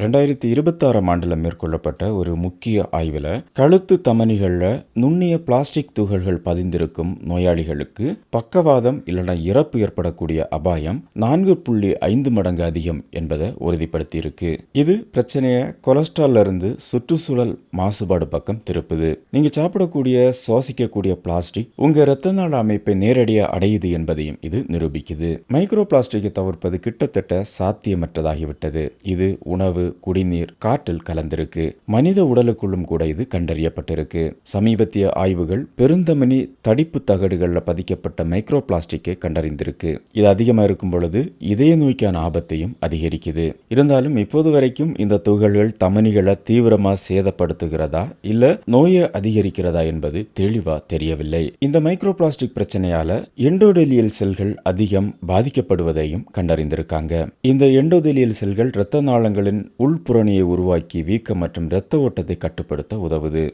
ரெண்டாயிரத்தி இருபத்தாறாம் ஆண்டில் மேற்கொள்ளப்பட்ட ஒரு முக்கிய ஆய்வில் கழுத்து தமனிகளில் நுண்ணிய பிளாஸ்டிக் துகள்கள் பதிந்திருக்கும் நோயாளிகளுக்கு பக்கவாதம் இல்லைனா இறப்பு ஏற்படக்கூடிய அபாயம் நான்கு புள்ளி ஐந்து மடங்கு அதிகம் என்பதை உறுதிப்படுத்தியிருக்கு. இது பிரச்சனையை கொலஸ்ட்ரால்ல இருந்து சுற்றுச்சூழல் மாசுபாடு பக்கம் திருப்புது. நீங்கள் சாப்பிடக்கூடிய சுவாசிக்கக்கூடிய பிளாஸ்டிக் உங்கள் இரத்த நாள அமைப்பை நேரடியாக அடையுது என்பதையும் இது நிரூபிக்குது. மைக்ரோ பிளாஸ்டிக்கை தவிர்ப்பது கிட்டத்தட்ட சாத்தியமற்றதாகிவிட்டது. இது உணவு குடிநீர் காற்றில் கலந்திருக்கு. மனித உடலுக்குள்ளும் கூட இது கண்டறியப்பட்டிருக்கு. சமீபத்திய ஆய்வுகள் பெருந்தமனி தடிப்பு தகடுகளில் பதிக்கப்பட்ட மைக்ரோ பிளாஸ்டிக்கை கண்டறிந்திருக்கு. இது அதிகமாக இருக்கும் பொழுது இதய நோய்க்கான ஆபத்தையும் அதிகரிக்குது. இருந்தாலும் இப்போது வரைக்கும் இந்த துகள்கள் தமனிகளை தீவிரமா சேதப்படுத்துகிறதா இல்ல நோயை அதிகரிக்கிறதா என்பது தெளிவா தெரியவில்லை. இந்த மைக்ரோ பிளாஸ்டிக் பிரச்சனையால எண்டோடெலியல் செல்கள் அதிகம் பாதிக்கப்படுவதையும் கண்டறிந்திருக்காங்க. இந்த எண்டோதெலியல் செல்கள் இரத்த நாளங்களின் உள்புறணியை உருவாக்கி வீக்கம் மற்றும் இரத்த ஓட்டத்தை கட்டுப்படுத்த உதவுது.